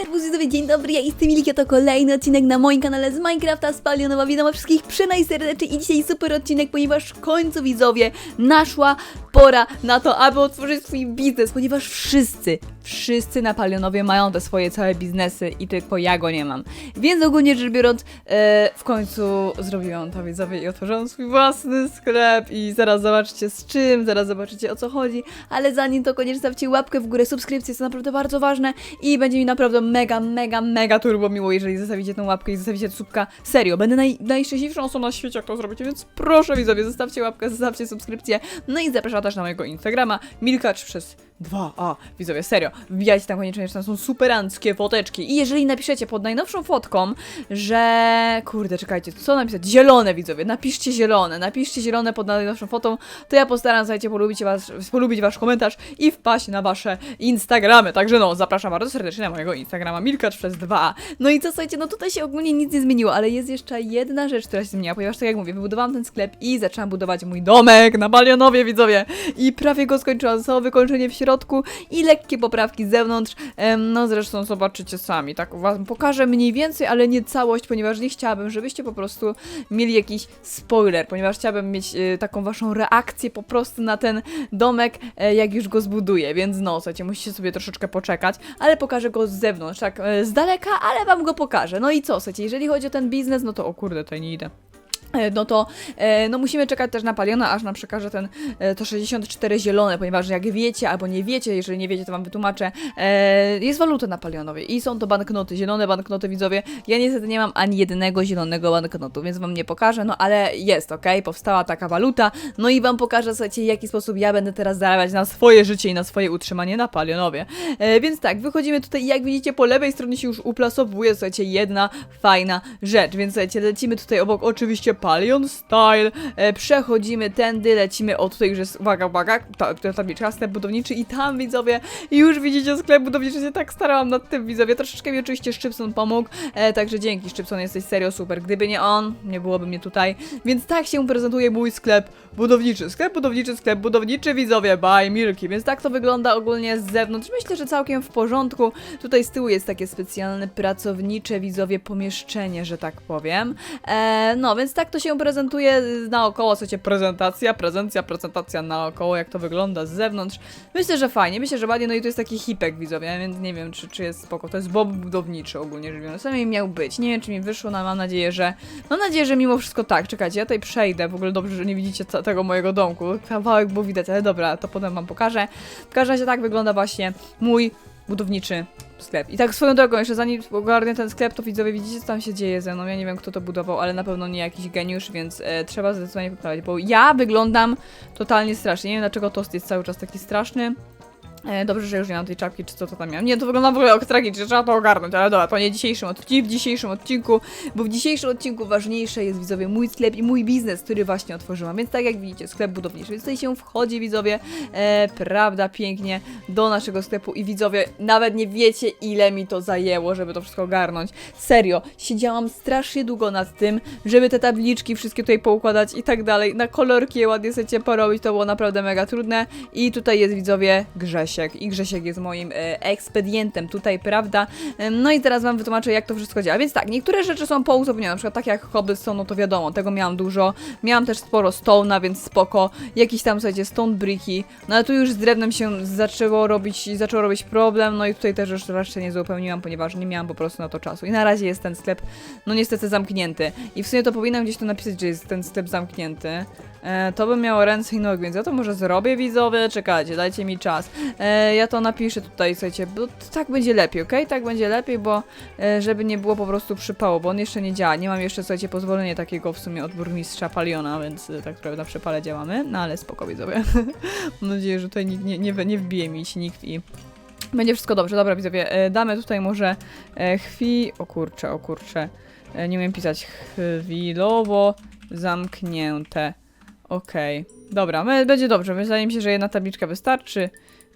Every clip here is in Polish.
Serwus widzowie, dzień dobry, ja jestem Milka, to kolejny odcinek na moim kanale z Minecrafta z Palionowa. Witam wszystkich przy najserdeczniej i dzisiaj super odcinek, ponieważ w końcu widzowie naszła pora na to, aby otworzyć swój biznes, ponieważ wszyscy, wszyscy na Palionowie mają te swoje całe biznesy i tylko ja go nie mam. Więc ogólnie rzecz biorąc, e, w końcu zrobiłam to widzowie i otworzyłam swój własny sklep i zaraz zobaczycie z czym, zaraz zobaczycie o co chodzi, ale zanim to koniecznie stawcie łapkę w górę, subskrypcje są naprawdę bardzo ważne i będzie mi naprawdę mega, mega, mega turbo miło, jeżeli zostawicie tą łapkę i zostawicie subka. Serio, będę naj, najszczęśliwszą osobą na świecie, jak to zrobicie, więc proszę widzowie, zostawcie łapkę, zostawcie subskrypcję, no i zapraszam też na mojego Instagrama, milkacz przez 2a. Widzowie, serio, wbijajcie tam koniecznie, że tam są superanckie foteczki i jeżeli napiszecie pod najnowszą fotką, że... Kurde, czekajcie, co napisać? Zielone, widzowie, napiszcie zielone, napiszcie zielone pod najnowszą fotą, to ja postaram się, polubić, was, polubić wasz komentarz i wpaść na wasze Instagramy. Także no, zapraszam bardzo serdecznie na mojego Instagrama Milkacz przez 2. No i co, słuchajcie, no tutaj się ogólnie nic nie zmieniło, ale jest jeszcze jedna rzecz, która się zmieniła, ponieważ tak jak mówię, wybudowałam ten sklep i zaczęłam budować mój domek na Balionowie, widzowie. I prawie go skończyłam, są wykończenie w środku i lekkie poprawki z zewnątrz. No zresztą zobaczycie sami, tak wam pokażę mniej więcej, ale nie całość, ponieważ nie chciałabym, żebyście po prostu mieli jakiś spoiler, ponieważ chciałabym mieć e, taką waszą reakcję po prostu na ten domek, e, jak już go zbuduję, więc no, słuchajcie, musicie sobie troszeczkę poczekać, ale pokażę go z zewnątrz, tak e, z daleka, ale wam go pokażę. No i co, słuchajcie, jeżeli chodzi o ten biznes, no to o kurde, tutaj nie idę. E, No to e, no musimy czekać też na Paliona, aż nam przekaże ten e, to 64 zielone, ponieważ jak wiecie albo nie wiecie, jeżeli nie wiecie, to wam wytłumaczę, jest waluta na Palionowie i są to banknoty, zielone banknoty, widzowie. Ja niestety nie mam ani jednego zielonego banknotu, więc wam nie pokażę, no ale jest, ok, powstała taka waluta, no i wam pokażę, słuchajcie, w jaki sposób ja będę teraz zarabiać na swoje życie i na swoje utrzymanie na Palionowie. Więc tak, wychodzimy tutaj i jak widzicie, po lewej stronie się już uplasowuje, słuchajcie, jedna fajna rzecz, więc słuchajcie, lecimy tutaj obok, oczywiście Palion Style, e, przechodzimy tędy, lecimy, o tutaj już jest, uwaga, uwaga, ta, ta tabliczka, sklep budowniczy i tam widzowie, już widzicie sklep budowniczy, się tak starałam nad tym widzowie, troszeczkę mi oczywiście Szczypson pomógł, e, także dzięki Szczypson, jesteś serio super, gdyby nie on, nie byłoby mnie tutaj, więc tak się prezentuje mój sklep budowniczy, sklep budowniczy, sklep budowniczy widzowie, by Milki, więc tak to wygląda ogólnie z zewnątrz, myślę, że całkiem w porządku, tutaj z tyłu jest takie specjalne pracownicze widzowie pomieszczenie, że tak powiem, e, no więc tak to się prezentuje naokoło, słuchajcie, prezentacja, prezencja, prezentacja naokoło, jak to wygląda z zewnątrz. Myślę, że fajnie, myślę, że ładnie, no i to jest taki hipek widzowie, więc nie wiem, czy, czy jest spoko, to jest bob budowniczy ogólnie rzecz biorąc, mi miał być, nie wiem, czy mi wyszło, no mam nadzieję, że, mam nadzieję, że mimo wszystko tak, czekajcie, ja tutaj przejdę, w ogóle dobrze, że nie widzicie tego mojego domku, kawałek było widać, ale dobra, to potem wam pokażę. W każdym razie tak wygląda właśnie mój budowniczy sklep. I tak swoją drogą, jeszcze zanim ogarnę ten sklep, to widzowie widzicie, co tam się dzieje ze mną. Ja nie wiem, kto to budował, ale na pewno nie jakiś geniusz, więc e, trzeba zdecydowanie poprawić, bo ja wyglądam totalnie strasznie. Nie wiem, dlaczego tost jest cały czas taki straszny. E, dobrze, że już nie mam tej czapki, czy co to tam miałem. Nie, to wygląda w ogóle jak tragicznie, trzeba to ogarnąć, ale dobra, to nie dzisiejszym odcinku, w dzisiejszym odcinku, bo w dzisiejszym odcinku ważniejsze jest, widzowie, mój sklep i mój biznes, który właśnie otworzyłam, więc tak jak widzicie, sklep budowniczy, więc tutaj się wchodzi, widzowie, e, prawda, pięknie do naszego sklepu. I widzowie, nawet nie wiecie, ile mi to zajęło, żeby to wszystko ogarnąć. Serio, siedziałam strasznie długo nad tym, żeby te tabliczki wszystkie tutaj poukładać i tak dalej, na kolorki je ładnie sobie porobić, to było naprawdę mega trudne. I tutaj jest, widzowie, Grzesiek i Grzesiek jest moim e, ekspedientem tutaj, prawda? Em, No i teraz wam wytłumaczę, jak to wszystko działa. Więc tak, niektóre rzeczy są pouzupełnione, na przykład tak jak cobblestone, no to wiadomo, tego miałam dużo. Miałam też sporo stone'a, więc spoko. Jakiś tam, słuchajcie, stone bricky. No ale tu już z drewnem się zaczęło robić, zaczął robić problem, no i tutaj też już raczej nie uzupełniłam, ponieważ nie miałam po prostu na to czasu. I na razie jest ten sklep, no niestety zamknięty. I w sumie to powinnam gdzieś tu napisać, że jest ten sklep zamknięty. E, to by miało ręce i nogi, więc ja to może zrobię widzowie, czekajcie, dajcie mi czas. E, ja to napiszę tutaj, słuchajcie, bo tak będzie lepiej, ok? Tak będzie lepiej, bo e, żeby nie było po prostu przypału, bo on jeszcze nie działa. Nie mam jeszcze, słuchajcie, pozwolenia takiego w sumie od burmistrza Paliona, więc e, tak trochę na przypale działamy, no ale spoko widzowie. mam nadzieję, że tutaj nikt nie, nie, nie wbije mi się nikt i będzie wszystko dobrze. Dobra widzowie, e, damy tutaj może e. O kurczę, o kurczę. E, nie umiem pisać. Chwilowo zamknięte. Okej, dobra, my- będzie dobrze. Wydaje mi się, że jedna tabliczka wystarczy.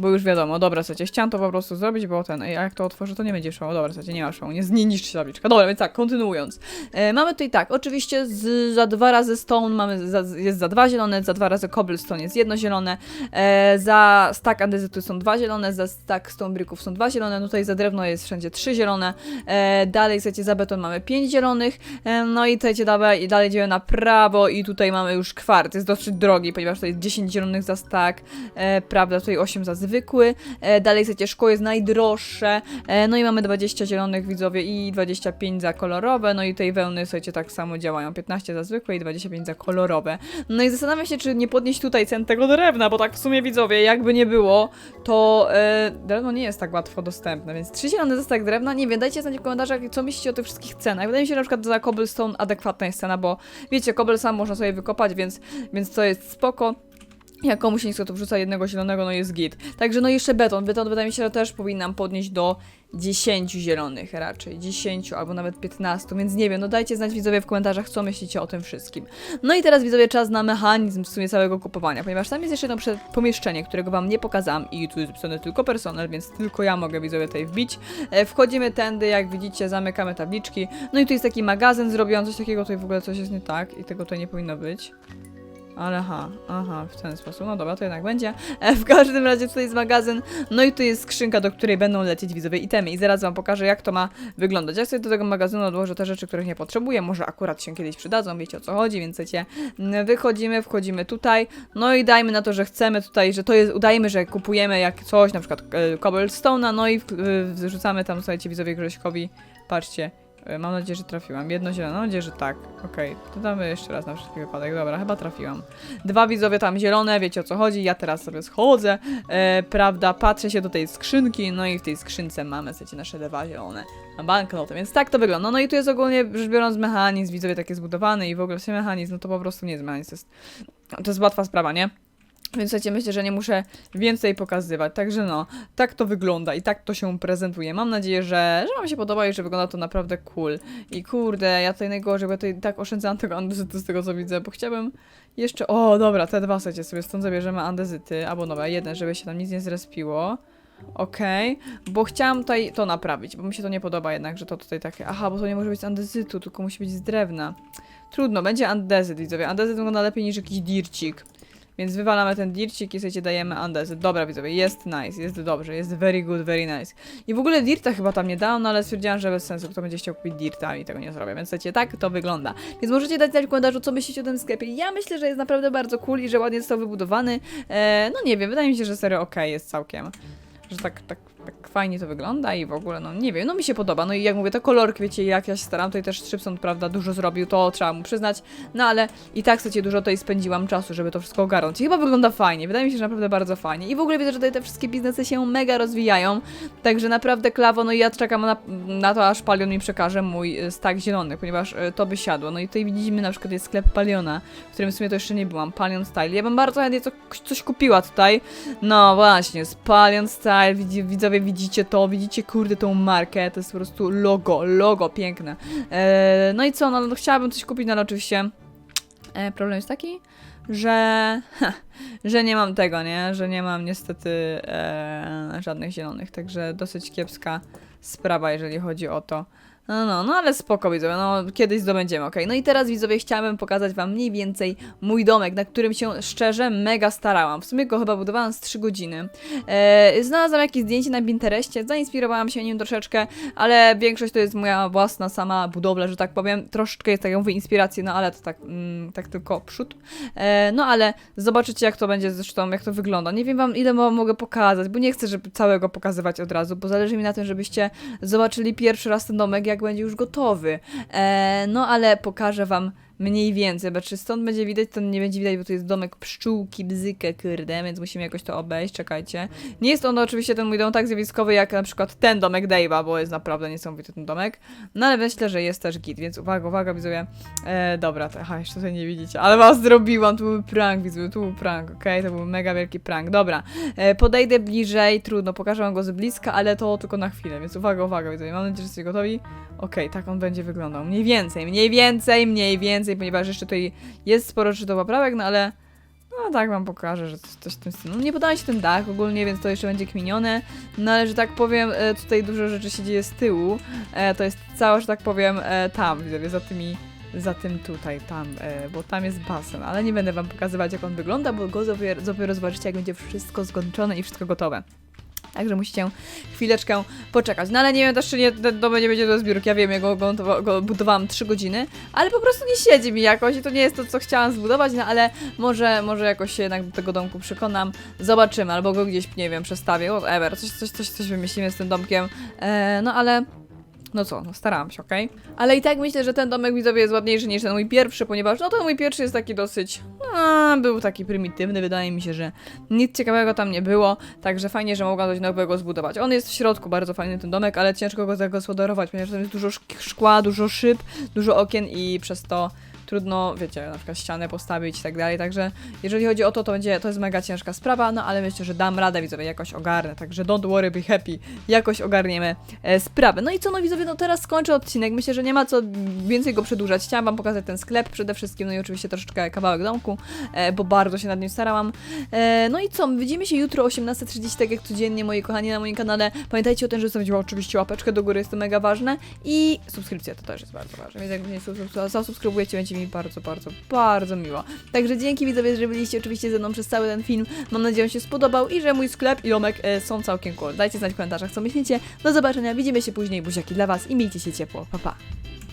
Bo już wiadomo, dobra, słuchajcie, chciałam to po prostu zrobić, bo ten, ej, a jak to otworzę, to nie będzie szło, dobra, słuchajcie, nie ma szło, nie, nie niszczy się tabliczka. Dobra, więc tak, kontynuując. E, mamy tutaj tak, oczywiście z, za dwa razy stone mamy, za, jest za dwa zielone, za dwa razy cobblestone jest jedno zielone, e, za stack andezytu są dwa zielone, za stack stone bricków są dwa zielone, no tutaj za drewno jest wszędzie trzy zielone, e, dalej, słuchajcie, za beton mamy pięć zielonych, e, no i słuchajcie, dalej, dalej idziemy na prawo i tutaj mamy już kwart, jest dosyć drogi, ponieważ tutaj jest 10 zielonych za stack, e, prawda, tutaj 8 za zwykły, e, dalej, szkło jest najdroższe, e, no i mamy 20 zielonych widzowie i 25 za kolorowe, no i tej wełny, słuchajcie, tak samo działają, 15 za zwykłe i 25 za kolorowe. No i zastanawiam się, czy nie podnieść tutaj cen tego drewna, bo tak w sumie widzowie, jakby nie było, to e, drewno nie jest tak łatwo dostępne, więc 3 zielone za stack drewna, nie wiem, dajcie znać w komentarzach, co myślicie o tych wszystkich cenach. Wydaje mi się, że na przykład za cobblestone adekwatna jest cena, bo wiecie, cobblestone można sobie wykopać, więc, więc to jest spoko. Jak komuś chce, to wrzuca jednego zielonego, no jest git. Także no jeszcze beton. Beton wydaje mi się, że też powinnam podnieść do 10 zielonych raczej. 10 albo nawet 15, więc nie wiem, no dajcie znać widzowie w komentarzach, co myślicie o tym wszystkim. No i teraz widzowie czas na mechanizm w sumie całego kupowania, ponieważ tam jest jeszcze jedno pomieszczenie, którego wam nie pokazałam i tu jest napisane tylko personel, więc tylko ja mogę widzowie tutaj wbić. E, wchodzimy tędy, jak widzicie, zamykamy tabliczki. No i tu jest taki magazyn zrobiony, coś takiego, tutaj w ogóle coś jest nie tak i tego tutaj nie powinno być. Ale aha, aha, w ten sposób. No dobra, to jednak będzie. E, w każdym razie tutaj jest magazyn, no i tu jest skrzynka, do której będą lecieć widzowie itemy i zaraz wam pokażę, jak to ma wyglądać. Ja sobie do tego magazynu odłożę te rzeczy, których nie potrzebuję, może akurat się kiedyś przydadzą, wiecie o co chodzi, więc wiecie, wychodzimy, wchodzimy tutaj, no i dajmy na to, że chcemy tutaj, że to jest, udajmy, że kupujemy jak coś, na przykład e, cobblestone'a, no i w- wrzucamy tam, słuchajcie, widzowie Grześkowi, patrzcie, Mam nadzieję, że trafiłam. Jedno zielone, mam nadzieję, że tak. Okej, to damy jeszcze raz na wszelki wypadek. Dobra, chyba trafiłam. Dwa widzowie tam zielone, wiecie o co chodzi. Ja teraz sobie schodzę, e, prawda, patrzę się do tej skrzynki, no i w tej skrzynce mamy, słuchajcie, nasze dwa zielone banknoty, więc tak to wygląda. No i tu jest ogólnie rzecz biorąc mechanizm, widzowie taki zbudowany i w ogóle się mechanizm, no to po prostu nie jest mechanizm, to jest, to jest łatwa sprawa, nie? Więc słuchajcie, myślę, że nie muszę więcej pokazywać. Także no, tak to wygląda i tak to się prezentuje. Mam nadzieję, że, że Wam się podoba i że wygląda to naprawdę cool. I kurde, ja tutaj najgorzej, bo ja tutaj tak oszczędzam tego andezytu z tego co widzę, bo chciałbym jeszcze... O, dobra, te dwa słuchajcie, sobie stąd zabierzemy andezyty. Albo dobra, jeden, żeby się tam nic nie zrespiło. Okej, bo chciałam tutaj to naprawić, bo mi się to nie podoba jednak, że to tutaj takie... Aha, bo to nie może być andezytu, tylko musi być z drewna. Trudno, będzie andezyt, widzowie. Andezyt wygląda lepiej niż jakiś dircik. Więc wywalamy ten dircik i słuchajcie, dajemy andezyt. Dobra, widzowie, jest nice, jest dobrze, jest very good, very nice. I w ogóle dirta chyba tam nie dałam, no ale stwierdziłam, że bez sensu, kto będzie chciał kupić dirta i tego nie zrobię, więc słuchajcie, tak to wygląda. Więc możecie dać znać w komentarzu, co myślicie o tym sklepie. Ja myślę, że jest naprawdę bardzo cool i że ładnie został wybudowany. E, no nie wiem, wydaje mi się, że serio okej jest całkiem. Że tak, tak, tak fajnie to wygląda i w ogóle, no nie wiem, no mi się podoba. No i jak mówię, te kolorki, wiecie, jak ja się staram, tutaj też Szybson, prawda, dużo zrobił, to trzeba mu przyznać. No ale i tak, słuchajcie, dużo tutaj spędziłam czasu, żeby to wszystko ogarnąć. I chyba wygląda fajnie, wydaje mi się, że naprawdę bardzo fajnie. I w ogóle widzę, że tutaj te wszystkie biznesy się mega rozwijają, także naprawdę klawo, no i ja czekam na, na to, aż Palion mi przekaże mój y, stack zielonych, ponieważ y, to by siadło. No i tutaj widzimy na przykład jest sklep Paliona, w którym w sumie to jeszcze nie byłam, Palion Style. Ja bym bardzo chętnie co, coś kupiła tutaj. No właśnie, z Palion Style, widzi, widzowie widzicie to, widzicie kurde tą markę, to jest po prostu logo, logo piękne. E, no i co, no, no chciałabym coś kupić, no ale oczywiście e, problem jest taki, że, że nie mam tego, nie? Że nie mam niestety e, żadnych zielonych, także dosyć kiepska sprawa, jeżeli chodzi o to. No, no, no, ale spoko widzowie, no kiedyś zdobędziemy, okej. No i teraz widzowie chciałabym pokazać wam mniej więcej mój domek, na którym się szczerze mega starałam. W sumie go chyba budowałam z 3 godziny. E, znalazłam jakieś zdjęcie na Pinterestie, zainspirowałam się nim troszeczkę, ale większość to jest moja własna sama budowla, że tak powiem. Troszeczkę jest taką inspiracji, no ale to tak, mm, tak tylko przód. E, no ale zobaczycie jak to będzie zresztą, jak to wygląda. Nie wiem wam ile mogę pokazać, bo nie chcę żeby całego pokazywać od razu, bo zależy mi na tym, żebyście zobaczyli pierwszy raz ten domek, jak będzie już gotowy. E, no ale pokażę wam mniej więcej, bo czy stąd będzie widać, to nie będzie widać, bo to jest domek pszczółki, bzykę, kurde, więc musimy jakoś to obejść, czekajcie. Nie jest on oczywiście ten mój dom tak zjawiskowy, jak na przykład ten domek Dave'a, bo jest naprawdę niesamowity ten domek, no ale myślę, że jest też git, więc uwaga, uwaga, widzowie. E, dobra, to, aha, jeszcze tutaj nie widzicie, ale was zrobiłam, to był prank, widzowie, to był prank, okej, to był mega wielki prank, dobra. E, podejdę bliżej, trudno, pokażę wam go z bliska, ale to tylko na chwilę, więc uwaga, uwaga, widzowie, mam nadzieję, że jesteście gotowi. Okej, tak on będzie wyglądał, mniej więcej, mniej więcej, mniej więcej, ponieważ jeszcze tutaj jest sporo czy to poprawek, no ale No tak wam pokażę, że coś, w tym stylu. Nie podoba mi się ten dach ogólnie, więc to jeszcze będzie kminione. No ale, że tak powiem, e, tutaj dużo rzeczy się dzieje z tyłu. E, To jest cała, że tak powiem, e, tam, za tymi za tym tutaj, tam, bo tam jest basen, ale nie będę wam pokazywać jak on wygląda, bo go dopiero, dopiero zobaczycie jak będzie wszystko skończone i wszystko gotowe. Także musicie chwileczkę poczekać. No ale nie wiem też, czy nie, dom nie będzie do zbiórki. Ja wiem, ja go, go, go budowałam 3 godziny, ale po prostu nie siedzi mi jakoś i to nie jest to, co chciałam zbudować, no ale może, może jakoś się jednak do tego domku przekonam. Zobaczymy, albo go gdzieś, nie wiem, przestawię, whatever, coś, coś, coś, coś wymyślimy z tym domkiem. E, no ale no co, no starałam się, okej? Ale i tak myślę, że ten domek widzowie jest ładniejszy niż ten mój pierwszy, ponieważ no ten mój pierwszy jest taki dosyć, no, był taki prymitywny, wydaje mi się, że nic ciekawego tam nie było, także fajnie, że mogłam coś nowego zbudować. On jest w środku, bardzo fajny ten domek, ale ciężko go zagospodarować, ponieważ tam jest dużo szk- szkła, dużo szyb, dużo okien i przez to trudno, wiecie, na przykład ścianę postawić i tak dalej, także jeżeli chodzi o to, to będzie, to jest mega ciężka sprawa, no ale myślę, że dam radę, widzowie, jakoś ogarnę, także don't worry, be happy, jakoś ogarniemy e, sprawę. No i co, no widzowie, no teraz skończę odcinek, myślę, że nie ma co więcej go przedłużać, chciałam wam pokazać ten sklep przede wszystkim, no i oczywiście troszeczkę kawałek domku, e, bo bardzo się nad nim starałam. E, no i co, widzimy się jutro o 18.30, tak jak codziennie, moi kochani, na moim kanale. Pamiętajcie o tym, że zostawić oczywiście łapeczkę do góry, jest to mega ważne i subskrypcja to też jest bardzo ważne, więc jak mnie subs- zasubskrybujecie, będzie mi bardzo, bardzo, bardzo miło. Także dzięki widzowie, że byliście oczywiście ze mną przez cały ten film. Mam nadzieję, że się spodobał i że mój sklep i domek e, są całkiem cool. Dajcie znać w komentarzach, co myślicie. Do zobaczenia, widzimy się później, buziaki dla Was i miejcie się ciepło. Pa, pa.